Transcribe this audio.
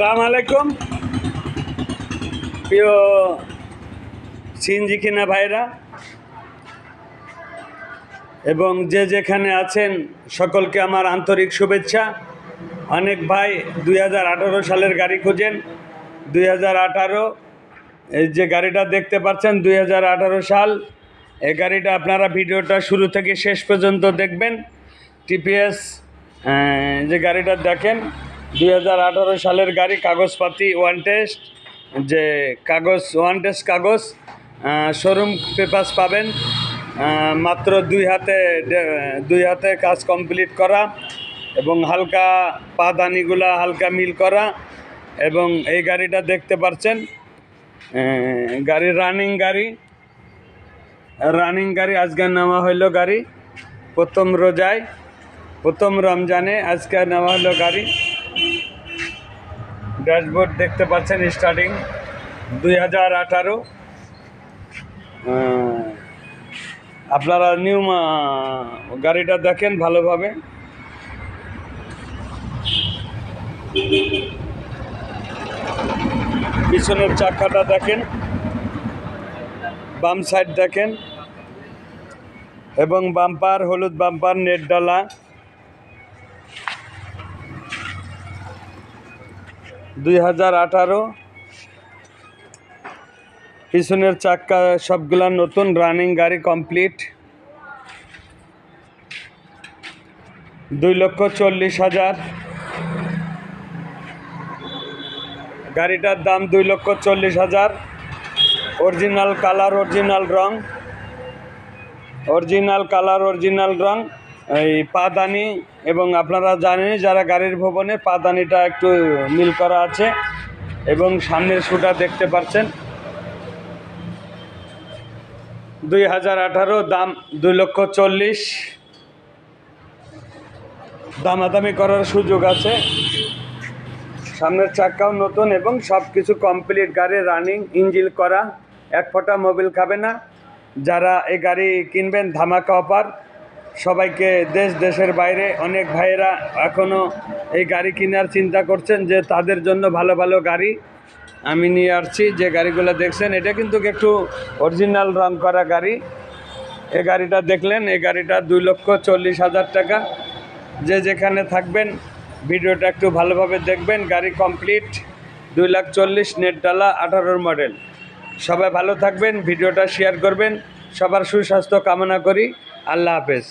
সালাম আলাইকুম। প্রিয় সিনজি কিনা ভাইরা এবং যে যেখানে আছেন সকলকে আমার আন্তরিক শুভেচ্ছা। অনেক ভাই দুই হাজার আঠারো সালের গাড়ি খুঁজেন। দুই হাজার এই যে গাড়িটা দেখতে পাচ্ছেন, দুই হাজার আঠারো সাল। এই গাড়িটা আপনারা ভিডিওটা শুরু থেকে শেষ পর্যন্ত দেখবেন। টিপিএস যে গাড়িটা দেখেন দুই হাজার আঠারো সালের গাড়ি কাগজপাতি ওয়ান টেস্ট যে কাগজ ওয়ান টেস্ট কাগজ শোরুম পেপার্স পাবেন। মাত্র দুই হাতে দুই হাতে কাজ কমপ্লিট করা এবং হালকা পাদানিগুলা হালকা মিল করা এবং এই গাড়িটা দেখতে পাচ্ছেন আহ, গাড়ি রানিং গাড়ি। রানিং গাড়ি আজকে নেওয়া হইল গাড়ি। প্রথম রোজায় প্রথম রমজানে আজকে নেওয়া হলো গাড়ি। ড্যাশবোর্ড দেখতে পাচ্ছেন স্টার্টিং দুই হাজার আঠারো। আপনারা নিউ গাড়িটা দেখেন ভালোভাবে। পিছনের চাকাটা দেখেন, বাম সাইড দেখেন, এবং বাম্পার, হলুদ বাম্পার, নেট ডালা। দুই হাজার আঠারো। পিছনের চাক্কা সবগুলা নতুন রানিং গাড়ি কমপ্লিট দুই লক্ষ চল্লিশ হাজার। গাড়িটার দাম দুই লক্ষ চল্লিশ হাজার। অরিজিনাল কালার অরিজিনাল রং। অরিজিনাল কালার অরিজিনাল রং। এই পাদানি এবং আপনারা জানেন যারা গাড়ির ভবনে পাদানিটা একটু মিল করা আছে এবং সামনের শুটা দেখতে পাচ্ছেন। দুই হাজার আঠারো, দাম দুই লক্ষ চল্লিশ। দামাদামি করার সুযোগ আছে। সামনের চাক্কাও নতুন এবং সব কিছু কমপ্লিট। গাড়ি রানিং, ইঞ্জিল করা, এক ফোঁটা মোবিল খাবে না। যারা এই গাড়ি কিনবেন, ধামাকা অফার। সবাইকে দেশ, দেশের বাইরে অনেক ভাইয়েরা এখনও এই গাড়ি কেনার চিন্তা করছেন যে তাদের জন্য ভালো ভালো গাড়ি আমি নিয়ে আসছি। যে গাড়িগুলো দেখছেন, এটা কিন্তু একটু অরিজিনাল রং করা গাড়ি। এই গাড়িটা দেখলেন, এই গাড়িটা দুই লক্ষ চল্লিশ হাজার টাকা। যে যেখানে থাকবেন, ভিডিওটা একটু ভালোভাবে দেখবেন। গাড়ি কমপ্লিট দুই লাখ চল্লিশ নেট ডালা আঠারোর মডেল সবাই ভালো থাকবেন, ভিডিওটা শেয়ার করবেন। সবার সুস্বাস্থ্য কামনা করি। আল্লাহ হাফেজ।